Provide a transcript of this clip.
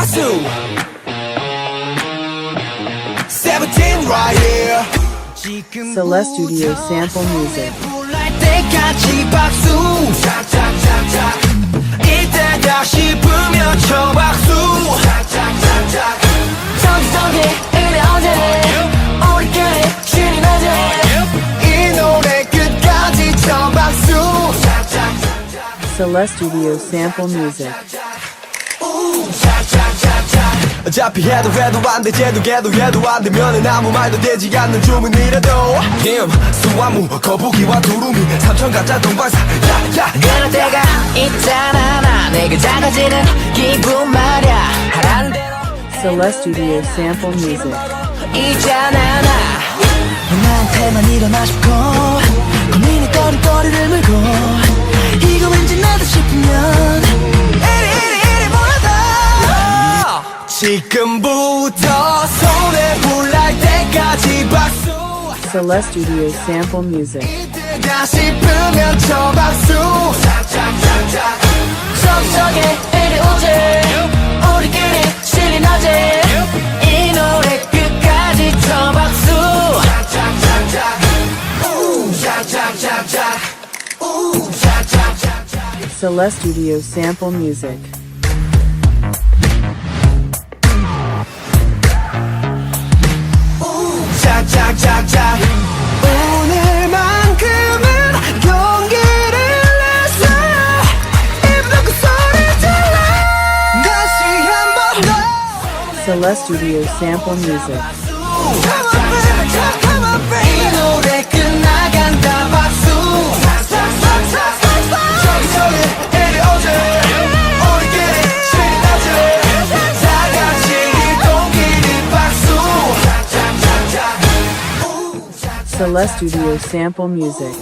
박수 Seventeen right here Celeste Studio sample music. 불날 때까지 박수 착착착착 이때다 싶으면 쳐 박수 착착착착 저기 저기 이래 어제 우리끼리 신이 나지 이 노래 끝까지 쳐 박수 착착착착 Celeste Studio sample music. 어차피 해도 해도 안 돼, 쟤도 걔도 해도 안 되면은 아무 말도 되지 않는 주문이라도. 김, 수화무, 거북이와 두루미 삼천 가짜 동방사. 야야. 그럴 때가 있잖아 나 내가 작아지는 기분 말야. 하라는 대로 Celeste Studio sample music. 있잖아 나. 나한테만 일어나 싶고 고민이 거리거리를 물고 지금부터 손에 불날 때까지 박수 Celeste Studio sample music. 이때가 싶으면 쳐 박수 착착착착 저기 저기 이리 오지 우리끼리 신이 나지 이 노래 끝까지 쳐 박수 착착착착 우 착착착착 우 착착착착 Celeste Studio sample music. Celestudio sample music. Celeste Studio sample music.